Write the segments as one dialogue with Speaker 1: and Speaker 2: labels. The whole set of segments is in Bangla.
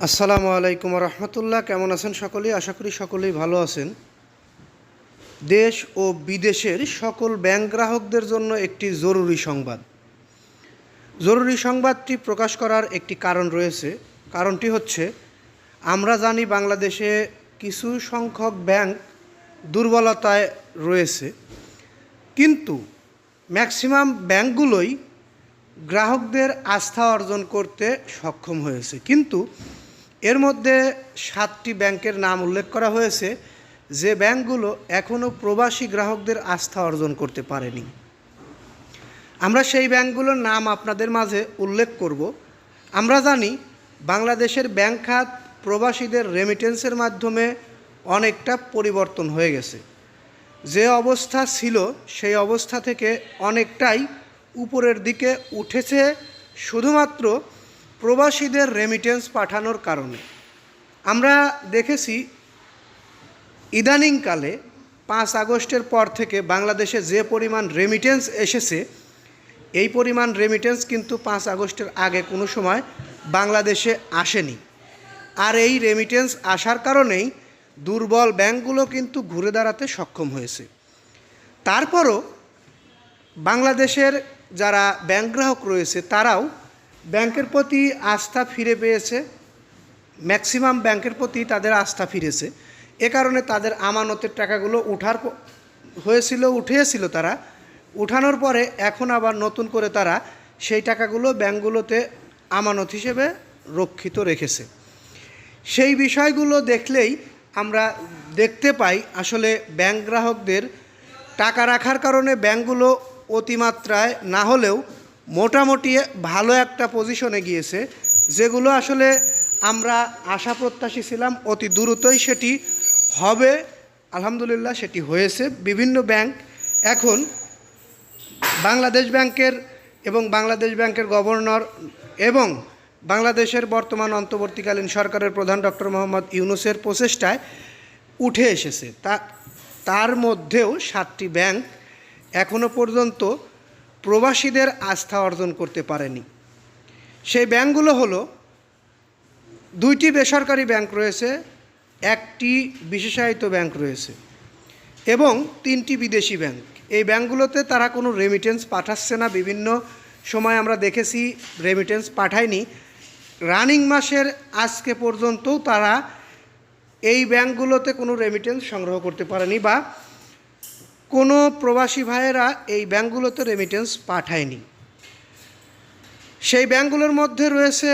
Speaker 1: আসসালামু আলাইকুম রহমতুল্লাহ কেমন আছেন সকলেই? আশা করি সকলেই ভালো আছেন। দেশ ও বিদেশের সকল ব্যাংক গ্রাহকদের জন্য একটি জরুরি সংবাদ। জরুরি সংবাদটি প্রকাশ করার একটি কারণ রয়েছে। কারণটি হচ্ছে, আমরা জানি বাংলাদেশে কিছু সংখ্যক ব্যাংক দুর্বলতায় রয়েছে। কিন্তু ম্যাক্সিমাম ব্যাংকগুলোই গ্রাহকদের আস্থা অর্জন করতে সক্ষম হয়েছে। কিন্তু মধ্যে সাতটি ব্যাংকের নাম উল্লেখ করা হয়েছে, যে ব্যাংকগুলো এখনও প্রবাসী গ্রাহকদের আস্থা অর্জন করতে পারেনি। আমরা সেই ব্যাংকগুলোর নাম আপনাদের মাঝে উল্লেখ করব। আমরা জানি, বাংলাদেশের ব্যাংক খাত প্রবাসীদের রেমিটেন্সের মাধ্যমে অনেকটা পরিবর্তন হয়ে গেছে। যে অবস্থা ছিল, সেই অবস্থা থেকে অনেকটাই উপরের দিকে উঠেছে। শুধুমাত্র প্রবাসীদের রেমিটেন্স পাঠানোর কারণে। আমরা দেখেছি, ইদানিংকালে পাঁচ আগস্টের পর থেকে বাংলাদেশে যে পরিমাণ রেমিটেন্স এসেছে, এই পরিমাণ রেমিটেন্স কিন্তু পাঁচ আগস্টের আগে কোনো সময় বাংলাদেশে আসেনি। আর এই রেমিটেন্স আসার কারণেই দুর্বল ব্যাংকগুলো কিন্তু ঘুরে দাঁড়াতে সক্ষম হয়েছে। তারপরও বাংলাদেশের যারা ব্যাংক গ্রাহক রয়েছে, তারাও ব্যাংকের প্রতি আস্থা ফিরে পেয়েছে। ম্যাক্সিমাম ব্যাংকের প্রতি তাদের আস্থা ফিরেছে। এ কারণে তাদের আমানতের টাকাগুলো উঠার হয়েছিল, উঠিয়েছিল তারা। উঠানোর পরে এখন আবার নতুন করে তারা সেই টাকাগুলো ব্যাংকগুলোতে আমানত হিসেবে রক্ষিত রেখেছে। সেই বিষয়গুলো দেখলেই আমরা দেখতে পাই আসলে ব্যাংক গ্রাহকদের টাকা রাখার কারণে ব্যাংকগুলো অতিমাত্রায় না হলেও মোটামুটি ভালো একটা পজিশনে গিয়েছে, যেগুলো আসলে আমরা আশা প্রত্যাশী ছিলাম অতি দ্রুতই সেটি হবে। আলহামদুলিল্লাহ সেটি হয়েছে। বিভিন্ন ব্যাংক এখন বাংলাদেশ ব্যাংকের এবং বাংলাদেশ ব্যাংকের গভর্নর এবং বাংলাদেশের বর্তমান অন্তর্বর্তীকালীন সরকারের প্রধান ডক্টর মোহাম্মদ ইউনুসের প্রচেষ্টায় উঠে এসেছে। তা, তার মধ্যেও সাতটি ব্যাংক এখনও পর্যন্ত প্রবাসীদের আস্থা অর্জন করতে পারেনি। সেই ব্যাংকগুলো হলো, দুইটি বেসরকারি ব্যাংক রয়েছে, একটি বিশেষায়িত ব্যাংক রয়েছে এবং তিনটি বিদেশি ব্যাংক। এই ব্যাংকগুলোতে তারা কোনো রেমিটেন্স পাঠাচ্ছে না। বিভিন্ন সময় আমরা দেখেছি রেমিটেন্স পাঠায়নি। রানিং মাসের আজকে পর্যন্তও তারা এই ব্যাংকগুলোতে কোনো রেমিটেন্স সংগ্রহ করতে পারেনি বা কোনো প্রবাসী ভাইয়েরা এই ব্যাংকগুলোতে রেমিটেন্স পাঠায়নি। সেই ব্যাংকগুলোর মধ্যে রয়েছে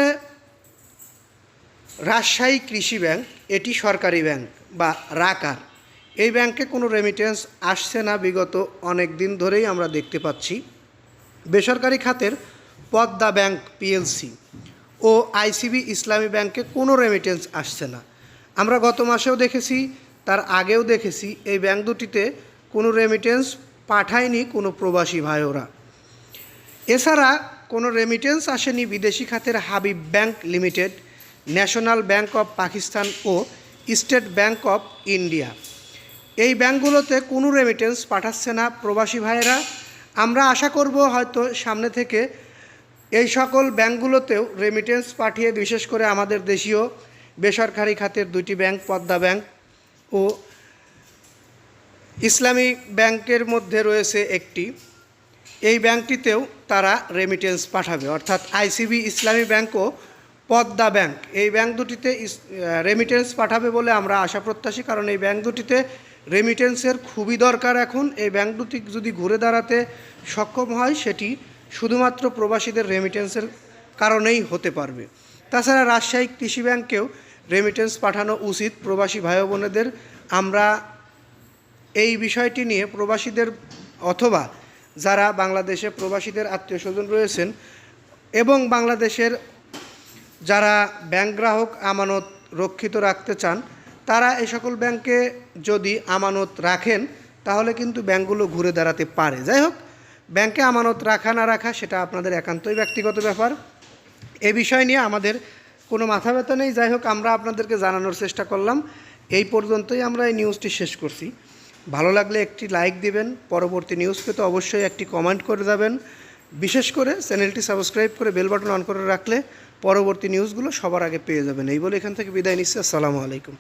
Speaker 1: রাজশাহী কৃষি ব্যাংক, এটি সরকারি ব্যাংক বা রাকার। এই ব্যাংকে কোনো রেমিটেন্স আসছে না বিগত অনেক দিন ধরেই আমরা দেখতে পাচ্ছি। বেসরকারি খাতের পদ্মা ব্যাংক পিএলসি ও আইসিবি ইসলামী ব্যাংকে কোনো রেমিটেন্স আসছে না। আমরা গত মাসেও দেখেছি, তার আগেও দেখেছি, এই ব্যাংক দুটিতে কোনো রেমিটেন্স পাঠায়নি কোনো প্রবাসী ভাইওরা। এছাড়া কোনো রেমিটেন্স আসেনি বিদেশি খাতের Habib bank limited national bank of Pakistan O state bank of India এই ব্যাংকগুলোতে কোনো রেমিটেন্স পাঠাচ্ছে না প্রবাসী ভাইয়েরা। আমরা আশা করব হয়তো সামনে থেকে এই সকল ব্যাংকগুলোতেও রেমিটেন্স পাঠিয়ে, বিশেষ করে আমাদের দেশীয় বেসরকারি খাতের দুটি ব্যাংক, পদ্মা ব্যাংক ও ইসলামী ব্যাংকের মধ্যে রয়েছে একটি। এই ব্যাংকটিতেও তারা রেমিটেন্স পাঠাবে। অর্থাৎ আইসিবি ইসলামী ব্যাংক ও পদ্মা ব্যাংক। এই ব্যাংক দুটিতে রেমিটেন্স পাঠাবে বলে আমরা আশা প্রত্যাশী, কারণ এই ব্যাংক দুটিতে রেমিটেন্সের খুবই দরকার এখন। এই ব্যাংক দুটি যদি ঘুরে দাঁড়াতে সক্ষম হয়, সেটি শুধুমাত্র প্রবাসীদের রেমিটেন্সের কারণেই হতে পারবে। তাছাড়া রাজশাহী কৃষি ব্যাংকেও রেমিটেন্স পাঠানো উচিত। প্রবাসী ভাই বোনেদের আমরা এই বিষয়টি নিয়ে প্রবাসীদের অথবা যারা বাংলাদেশে প্রবাসীদের আত্মীয় স্বজন রয়েছেন এবং বাংলাদেশের যারা ব্যাংক গ্রাহক আমানত রক্ষিত রাখতে চান, তারা এই সকল ব্যাংকে যদি আমানত রাখেন, তাহলে কিন্তু ব্যাংকগুলো ঘুরে দাঁড়াতে পারে। যাই হোক, ব্যাংকে আমানত রাখা না রাখা সেটা আপনাদের একান্তই ব্যক্তিগত ব্যাপার। এ বিষয় নিয়ে আমাদের কোনো মাথা ব্যথা নেই। যাই হোক, আমরা আপনাদেরকে জানানোর চেষ্টা করলাম। এই পর্যন্তই আমরা এই নিউজটি শেষ করছি। ভালো লাগলে একটি লাইক দিবেন, পরবর্তী নিউজ পেতে অবশ্যই একটি কমেন্ট করে দেবেন বিশেষ করে চ্যানেলটি সাবস্ক্রাইব করে বেল বাটন অন করে রাখলে পরবর্তী নিউজগুলো সবার আগে পেয়ে যাবেন। এই বলে এখান থেকে বিদায় নিচ্ছি, আসসালামু আলাইকুম।